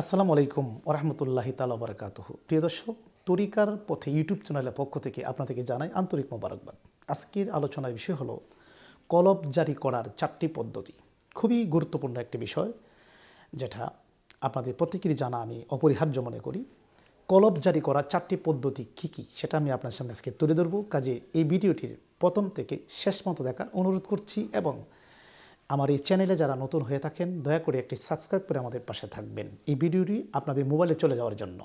আসসালামু আলাইকুম ওরহমতুল্লাহি তালা বারকাতহ প্রিয় দর্শক, তরিকার পথে ইউটিউব চ্যানেলের পক্ষ থেকে আপনাদেরকে জানাই আন্তরিক মোবারকবাদ। আজকের আলোচনার বিষয় হলো কলব জারি করার চারটি পদ্ধতি। খুবই গুরুত্বপূর্ণ একটি বিষয়, যেটা আপনাদের প্রত্যেকেরই জানা আমি অপরিহার্য মনে করি। কলব জারি করার চারটি পদ্ধতি কী কী, সেটা আমি আপনার সামনে আজকে তুলে ধরবো। কাজে এই ভিডিওটির প্রথম থেকে শেষ মতো দেখার অনুরোধ করছি এবং আমার এই চ্যানেলে যারা নতুন হয়ে থাকেন, দয়া করে একটি সাবস্ক্রাইব করে আমাদের পাশে থাকবেন। এই ভিডিওটি আপনাদের মোবাইলে চলে যাওয়ার জন্য।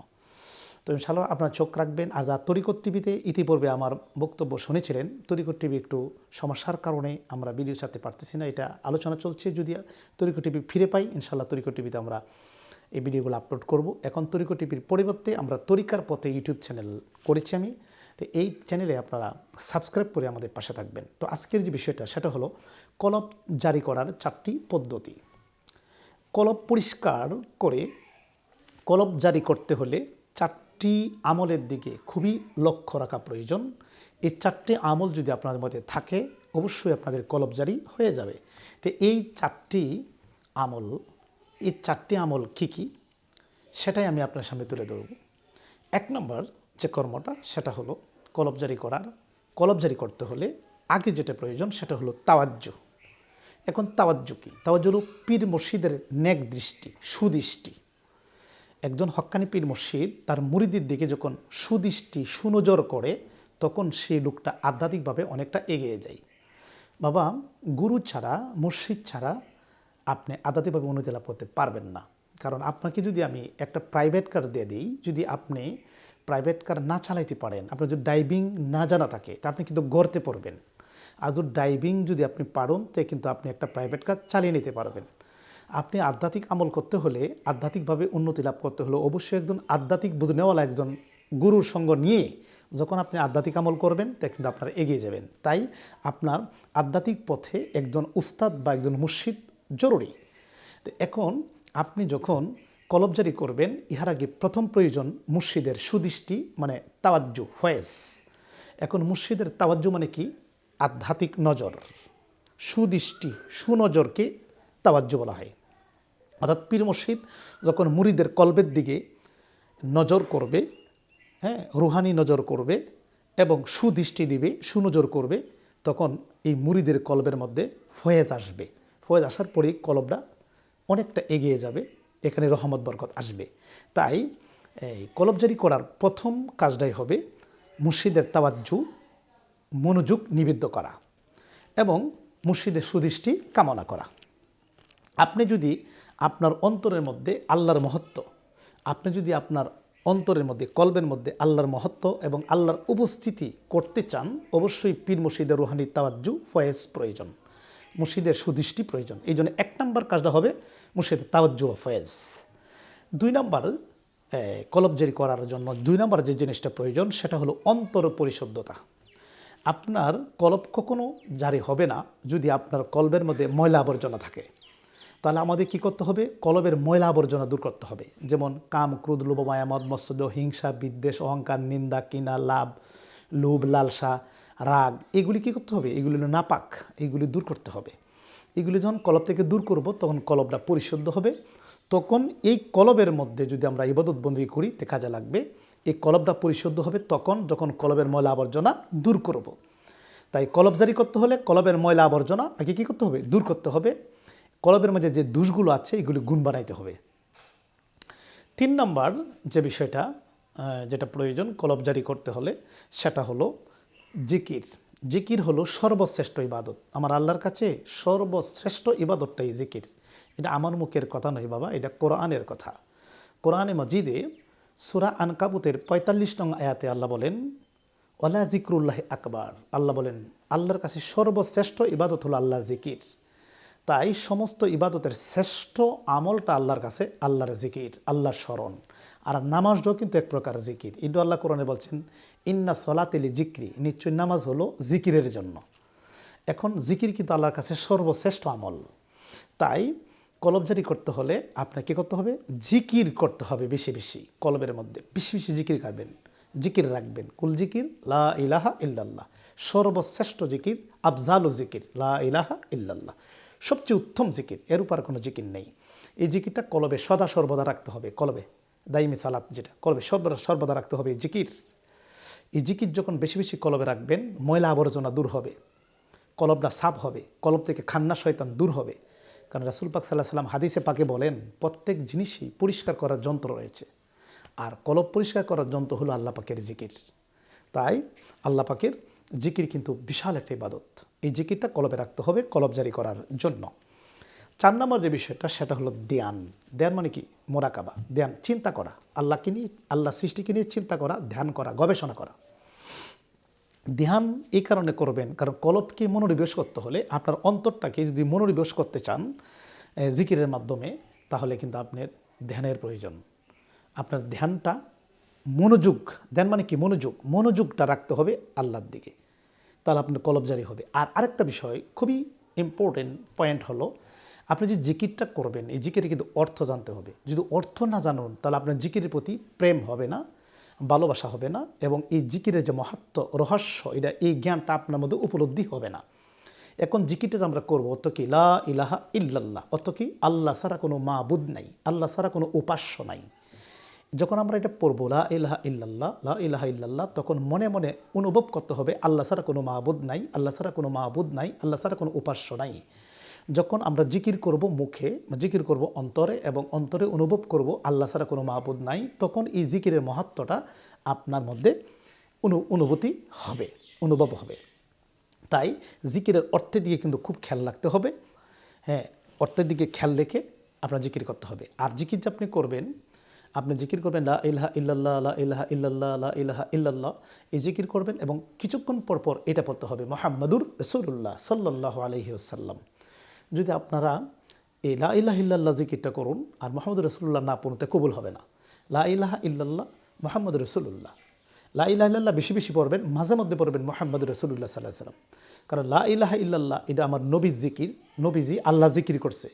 তো ইনশাআল্লাহ আপনার চোখ রাখবেন। আজ আর তরিকত টিভিতে ইতিপূর্বে আমার বক্তব্য শুনেছিলেন। তরিকত টিভি একটু সমস্যার কারণে আমরা ভিডিও ছাড়তে পারতেছি না। এটা আলোচনা চলছে। যদি তরিকত টিভি ফিরে পাই ইনশাল্লাহ তরিকত টিভিতে আমরা এই ভিডিওগুলো আপলোড করব। এখন তরিকত টিভির পরিবর্তে আমরা তরিকার পথে ইউটিউব চ্যানেল করেছি আমি। তো এই চ্যানেলে আপনারা সাবস্ক্রাইব করে আমাদের পাশে থাকবেন। তো আজকের যে বিষয়টা, সেটা হলো কলব জারি করার চারটি পদ্ধতি। কলব পরিষ্কার করে কলব জারি করতে হলে চারটি আমলের দিকে খুবই লক্ষ্য রাখা প্রয়োজন। এই চারটি আমল যদি আপনাদের মধ্যে থাকে, অবশ্যই আপনাদের কলব জারি হয়ে যাবে। তো এই চারটি আমল, এই চারটি আমল কী কী? সেটাই আমি আপনার সামনে তুলে ধরব। এক নম্বর যে কর্মটা, সেটা হলো কলব জারি করার। কলব জারি করতে হলে আগে যেটা প্রয়োজন, সেটা হলো তাওয়াজ্জু। এখন তাওয়াজ্জু কি? তাওয়াজ্জু হলো পীর মসজিদের নেক দৃষ্টি, সুদৃষ্টি। একজন হক্কানি পীর মসজিদ তার মুরিদির দিকে যখন সুদৃষ্টি, সুনজর করে, তখন সেই লোকটা আধ্যাত্মিকভাবে অনেকটা এগিয়ে যায়। বাবা, গুরু ছাড়া, মসজিদ ছাড়া আপনি আধ্যাত্মিকভাবে উন্নতি লাভ করতে পারবেন না। কারণ আপনাকে যদি আমি একটা প্রাইভেট কার দিয়ে দিই, যদি আপনি প্রাইভেট কার না চালাইতে পারেন, আপনার যদি ড্রাইভিং না জানা থাকে, তা আপনি কিন্তু গড়তে পড়বেন। আর যদি ড্রাইভিং যদি আপনি পারেন, তে কিন্তু আপনি একটা প্রাইভেট কার চালিয়ে নিতে পারবেন। আপনি আধ্যাত্মিক আমল করতে হলে, আধ্যাত্মিকভাবে উন্নতি লাভ করতে হলে অবশ্যই একজন আধ্যাত্মিক বুঝনেওয়ালা একজন গুরুর সঙ্গ নিয়ে। যখন আপনি আধ্যাত্মিক আমল করবেন, তা কিন্তু আপনারা এগিয়ে যাবেন। তাই আপনার আধ্যাত্মিক পথে একজন উস্তাদ বা একজন মুর্শিদ জরুরি। তো এখন আপনি যখন কলবজারি করবেন, ইহার আগে প্রথম প্রয়োজন মুর্শিদের সুদৃষ্টি মানে তাওয়াজ্জু, ফয়েজ। এখন মুর্শিদের তাওয়াজ্জু মানে কি? আধ্যাত্মিক নজর, সুদৃষ্টি, সুনজরকে তাওয়াজ্জু বলা হয়। অর্থাৎ পীর মসজিদ যখন মুরিদের কলবের দিকে নজর করবে হ্যাঁ রুহানি নজর করবে এবং সুদৃষ্টি দিবে, সুনজর করবে, তখন এই মুরিদের কলবের মধ্যে ফয়েজ আসবে। ফয়েজ আসার পরেই কলবটা অনেকটা এগিয়ে যাবে, এখানে রহমত, বরকত আসবে। তাই এই কলবজারি করার প্রথম কাজটাই হবে মুর্শিদের তাওয়াজ্জু মনোযোগ নিবেদ্য করা এবং মুর্শিদের সুদৃষ্টি কামনা করা। আপনি যদি আপনার অন্তরের মধ্যে আল্লাহর মহত্ব, আপনি যদি আপনার অন্তরের মধ্যে, কলবের মধ্যে আল্লাহর মহত্ব এবং আল্লাহর উপস্থিতি করতে চান, অবশ্যই পীর মুর্শিদের রুহানি তাওয়াজ্জু ফয়েজ প্রয়োজন, মুর্শিদের সুদৃষ্টি প্রয়োজন। এই জন্য এক নম্বর কাজটা হবে মুর্শিদের তাওয়াজ্জু ও ফয়েজ। দুই নম্বর কলবজারি করার জন্য দুই নম্বর যে জিনিসটা প্রয়োজন, সেটা হলো অন্তর পরিশুদ্ধতা। আপনার কলব কখনো জারি হবে না যদি আপনার কলবের মধ্যে ময়লা আবর্জনা থাকে। তাহলে আমাদের কি করতে হবে? কলবের ময়লা আবর্জনা দূর করতে হবে। যেমন কাম ক্রুদ লোভ মায়া মদ মৎসদ হিংসা, বিদ্বেষ, অহংকার, নিন্দা কিনা লাভ, লোভ, লালসা, রাগ, এগুলি কি করতে হবে? এগুলি হলো নাপাক। এগুলি দূর করতে হবে। এগুলি যখন কলব থেকে দূর করব, তখন কলবটা পরিশুদ্ধ হবে। তখন এই কলবের মধ্যে যদি আমরা ইবাদত বন্দি করি, তে কাজে লাগবে এই কলবটা পরিশুদ্ধ হবে তখন যখন কলবের ময়লা আবর্জনা দূর করব। তাই কলব জারি করতে হলে কলবের ময়লা আবর্জনা আগে কী করতে হবে? দূর করতে হবে। কলবের মধ্যে যে দুষগুলো আছে, এগুলি গুণ বানাইতে হবে। তিন নম্বর যে বিষয়টা যেটা প্রয়োজন কলব জারি করতে হলে, সেটা হলো জিকির। জিকির হলো সর্বশ্রেষ্ঠ ইবাদত। আমার আল্লাহর কাছে সর্বশ্রেষ্ঠ ইবাদতটাই জিকির। এটা আমার মুখের কথা নয় বাবা, এটা কোরআনের কথা। কোরআনে মজিদে সুরা আনকাবুতের পঁয়তাল্লিশ নং আয়াতে আল্লাহ বলেন ওলা জিক্রুল্লাহ আকবার। আল্লাহ বলেন, আল্লাহর কাছে সর্বশ্রেষ্ঠ ইবাদত হলো আল্লাহর জিকির তাই সমস্ত ইবাদতের শ্রেষ্ঠ আমলটা আল্লাহর কাছে, আল্লাহর জিকির আল্লাহর স্মরণ। আর নামাজটাও কিন্তু এক প্রকার জিকির ইদু আল্লাহ কোরআনে বলছেন, ইন্না সলাতেলি জিক্রি নিশ্চয় নামাজ হলো জিকিরের জন্য। এখন জিকির কিন্তু আল্লাহর কাছে সর্বশ্রেষ্ঠ আমল। তাই কলবজারি করতে হলে আপনাকে করতে হবে জিকির করতে হবে বেশি বেশি কলবের মধ্যে। বেশি বেশি জিকির খাবেন জিকির রাখবেন। কুল জিকির, লা ইলাহা ইল্লাল্লাহ। সর্বশ্রেষ্ঠ জিকির, আফজালু জিকির, লা ইলাহা ইল্লাল্লাহ। সবচেয়ে উত্তম জিকির, এর উপর কোনো জিকির নেই। এই জিকিরটা কলবে সদা সর্বদা রাখতে হবে কলবে দাইমি সালাত যেটা কলবে সর্বদা সর্বদা রাখতে হবে এই জিকির। এই জিকির যখন বেশি বেশি কলবে রাখবেন, ময়লা আবর্জনা দূর হবে কলবটা সাফ হবে কলব থেকে খান্না শয়তান দূর হবে। কারণ রাসুল পাক সাল্লাহ সাল্লাম হাদিসে পাকে বলেন, প্রত্যেক জিনিসই পরিষ্কার করার যন্ত্র রয়েছে। আর কলব পরিষ্কার করার যন্ত্র হলো আল্লাহ পাকের জিকির। তাই আল্লাহ পাকের জিকির কিন্তু বিশাল একটা ইবাদত। এই জিকিরটা কলবে রাখতে হবে, কলব জারি করার জন্য। চার নম্বর যে বিষয়টা, সেটা হলো ধ্যান। ধ্যান মানে কি? মোরাকাবা। ধ্যান, চিন্তা করা। আল্লাহকে নিয়ে, আল্লাহ সৃষ্টিকে নিয়ে চিন্তা করা, ধ্যান করা, গবেষণা করা। ধ্যান এই কারণে করবেন, কারণ কলবকে মনোনিবেশ করতে হলে আপনার অন্তরটাকে যদি মনোনিবেশ করতে চান জিকিরের মাধ্যমে, তাহলে কিন্তু আপনার ধ্যানের প্রয়োজন। আপনার ধ্যানটা মনোযোগ, ধ্যান মানে কি? মনোযোগ, মনোযোগটা রাখতে হবে আল্লাহর দিকে। তাহলে আপনার কলব জারি হবে। আর আরেকটা বিষয়, খুবই ইম্পর্টেন্ট পয়েন্ট হলো, আপনি যে জিকিরটা করবেন, এই জিকিরে কিন্তু অর্থ জানতে হবে। যদি অর্থ না জানুন, তাহলে আপনার জিকিরের প্রতি প্রেম হবে না। ভালোবাসা হবে না এবং এই জিকিরের যে মহাত্ম, রহস্য, এটা এই জ্ঞানটা আপনার মধ্যে উপলব্ধি হবে না। এখন জিকিরটা আমরা করব, অর্থ কি? লা ইলাহা ইল্লাল্লাহ, অর্থ কি? আল্লাহ ছাড়া কোনো মাবুদ নাই, আল্লাহ ছাড়া কোনো উপাস্য নাই। যখন আমরা এটা পড়ব, লা ইলাহা ইল্লাল্লাহ, লা ইলাহা ইল্লাল্লাহ, তখন মনে মনে অনুভব করতে হবে, আল্লাহ ছাড়া কোনো মাহবুদ নাই, আল্লাহ ছাড়া কোনো মাহবুদ নাই, আল্লাহ ছাড়া কোনো উপাস্য নাই। যখন আমরা জিকির করব মুখে জিকির করব অন্তরে এবং অন্তরে অনুভব করব আল্লাহ ছাড়া কোনো মাহবুদ নাই, তখন এই জিকিরের মহত্বটা আপনার মধ্যে অনু, অনুভূতি হবে, অনুভব হবে। তাই জিকিরের অর্থের দিকে কিন্তু খুব খেয়াল রাখতে হবে। হ্যাঁ অর্থের দিকে খেয়াল রেখে আপনার জিকির করতে হবে। আর জিকির যে আপনি করবেন, আপনি জিকির করবেন লা ইলাহা ইল্লাল্লাহ, লা ইলাহা ইল্লাল্লাহ, লা ইলাহা ইল্লাল্লাহ, এই জিকির করবেন এবং কিছুক্ষণ পর পর এটা পড়তে হবে, মোহাম্মদুর রসুল্লাহ সাল্লাহ আলহি আসাল্লাম যদি আপনারা এই লা ইলাহা ইল্লাল্লাহ জিকিরটা করুন, আর মোহাম্মদ রসুল্লাহ না পড়তে কবুল হবে না। লা ইলাহা ইল্লাল্লাহ, মোহাম্মদ রসুল্লাহ লা ইলাহা ইল্লাল্লাহ বেশি বেশি পড়বেন, মাঝে মধ্যে পড়বেন মোহাম্মদ রসুল্লাহ সাল্লাহ সাল্লাম। কারণ লা ইলাহা ইল্লাল্লাহ, এটা আমার নবী জিকির, নবীজি আল্লাহ জিকির করছে।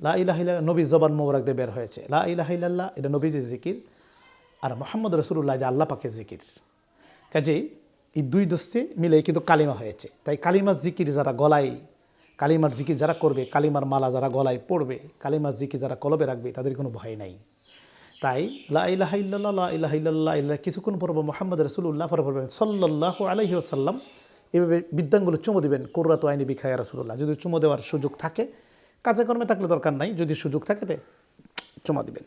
লা ইলাহ ইল্লাল্লাহ, নবী জবান মোবারক দিয়ে বের হয়েছে। লা ইলাহা ইল্লাল্লাহ, এটা নবীজি জিকির, আর মোহাম্মদ রসুল্লাহ এটা আল্লাহ পাকে জিকির। কাজেই এই দুই দোস্তে মিলে কিন্তু কালিমা হয়েছে। তাই কালিমা জিকির যারা গলায় কালিমার জিকির যারা করবে, কালিমার মালা যারা গলায় পড়বে, কালিমার জিকির যারা কলবে রাখবে, তাদের কোনো ভয় নাই। তাই লা ইলাহা ইল্লাল্লাহ, লা ইলাহা ইল্লাহ কিছুক্ষণ পড়ব মোহাম্মদ রসুল্লাহ পরে পড়বেন সাল্লাহ আলহি আসাল্লাম এভাবে বিদ্যাঙ্গুলো চুমো দিবেন, কোর্রাত আইনি বিখায়া রসুল্লাহ যদি চুমো দেওয়ার সুযোগ থাকে, কাজে কর্মে থাকলে দরকার নাই, যদি সুযোগ থাকে তে চুমা দিবেন।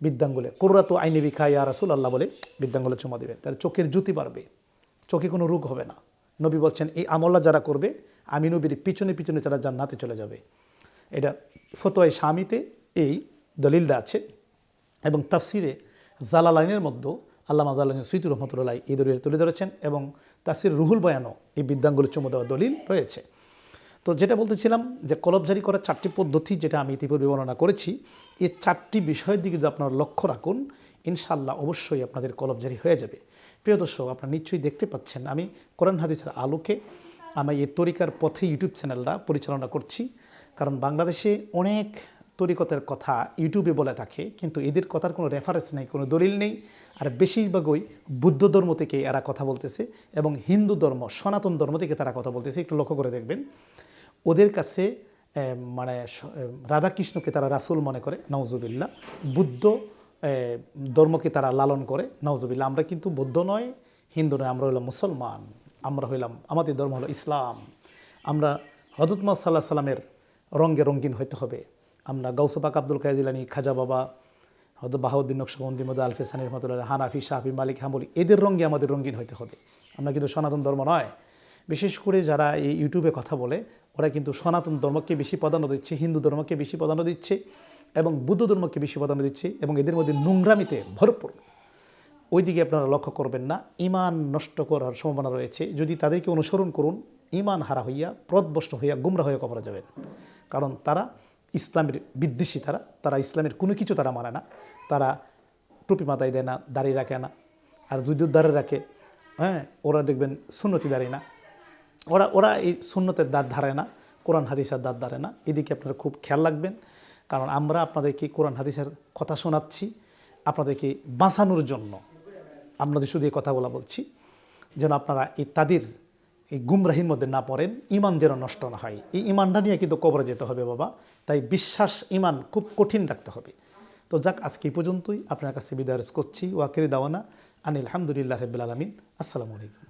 বিদ্যাঙ্গুলে, কোর্রাত আইনি বিখায়া রসুল আল্লাহ বলে বিদ্যাঙ্গুলে চুমা দিবেন। তার চোখের জ্যোতি বাড়বে চোখে কোনো রোগ হবে না। নবী বলছেন, এই আমল্লা যারা করবে, আমি নবীর পিছনে পিছনে তারা জান্নাতে চলে যাবে। এটা ফতোয়াই স্বামীতে এই দলিলটা আছে এবং তাফসিরে জালালাইনের মধ্যে আল্লাহ জালালাইন সুইতুর রহমতুল্লাহ এই দলিল তুলে ধরেছেন এবং তাফসির রুহুল বয়ানও এই বিদ্যাঙ্গুলি চুমো দেওয়া দলিল রয়েছে। তো যেটা বলতেছিলাম যে কলবজারি করার চারটি পদ্ধতি যেটা আমি ইতিপূর্বে বর্ণনা করেছি, এই চারটি বিষয়ের দিকে যদি আপনারা লক্ষ্য রাখুন ইনশাল্লাহ অবশ্যই আপনাদের কলবজারি হয়ে যাবে। প্রিয় দর্শক, আপনারা নিশ্চয়ই দেখতে পাচ্ছেন, আমি কোরআন হাদিসের আলোকে আমি এই তরিকার পথে ইউটিউব চ্যানেলটা পরিচালনা করছি। কারণ বাংলাদেশে অনেক তরিকতের কথা ইউটিউবে বলে থাকে, কিন্তু এদের কথার কোনো রেফারেন্স নেই, কোনো দলিল নেই। আর বেশিরভাগই বুদ্ধ ধর্ম থেকে এরা কথা বলতেছে এবং হিন্দু ধর্ম, সনাতন ধর্ম থেকে তারা কথা বলতেছে। একটু লক্ষ্য করে দেখবেন, ওদের কাছে মানে রাধাকৃষ্ণকে তারা রাসুল মনে করে নওজুবিল্লা বুদ্ধ ধর্মকে তারা লালন করে। নওজুবিল্লা আমরা কিন্তু বৌদ্ধ নয়, হিন্দু নয়, আমরা হইলাম মুসলমান, আমরা হইলাম, আমাদের ধর্ম হলো ইসলাম। আমরা হজরত মা সাল্লাহ সাল্লামের রঙ্গে রঙ্গিন হইতে হবে। আমরা গৌসপাক আব্দুল কায়দিলানি খাজা বাবা হয়তো বাহাউদ্দিন নকশবন্দি মদ আলফেসানি রহমতুল্লাহ হানাফি শাহি মালিক হামলি এদের রঙ্গে আমাদের রঙ্গিন হইতে হবে। আমরা কিন্তু সনাতন ধর্ম নয়। বিশেষ করে যারা এই ইউটিউবে কথা বলে, ওরা কিন্তু সনাতন ধর্মকে বেশি প্রাধান্য দিচ্ছে, হিন্দু ধর্মকে বেশি প্রাধান্য দিচ্ছে। এবং বুদ্ধ ধর্মকে বেশি প্রাধান্য দিচ্ছে এবং এদের মধ্যে নোংরামিতে ভরপুর। ওইদিকে আপনারা লক্ষ্য করবেন না ইমান নষ্ট করার সম্ভাবনা রয়েছে। যদি তাদেরকে অনুসরণ করুন ইমান হারা হইয়া প্রদবষ্ট হইয়া, গুমরা হইয়া কবরা যাবেন। কারণ তারা ইসলামের বিদ্বেষী, তারা তারা ইসলামের কোনো কিছু তারা মানে না। তারা টুপি মাথায় দেয় না দাঁড়িয়ে রাখে না। আর যদি দাঁড়িয়ে রাখে হ্যাঁ ওরা দেখবেন সুন্নতি দাঁড়িয়ে না। ওরা ওরা এই সুন্নতের দাঁত ধারে না, কোরআন, হাদিসের দাঁত ধারে না। এদিকে আপনারা খুব খেয়াল রাখবেন। কারণ আমরা আপনাদেরকে কোরআন হাদিসের কথা শোনাচ্ছি, আপনাদেরকে বাঁচানোর জন্য। আপনাদের শুধু এই কথাগুলো বলছি, যেন আপনারা এই তাদের, এই গুমরাহির মধ্যে না পড়েন ইমান যেন নষ্ট না হয়। এই ইমানটা নিয়ে কিন্তু কবরে যেতে হবে বাবা, তাই বিশ্বাস ইমান খুব কঠিন রাখতে হবে। তো যাক, আজকে পর্যন্তই। আপনার কাছে বিদায় করছি। ওয়াকিরি দাওয়ানা আনিল আলহামদুলিল্লাহ রবিল আলমিন। আসসালামু আলাইকুম।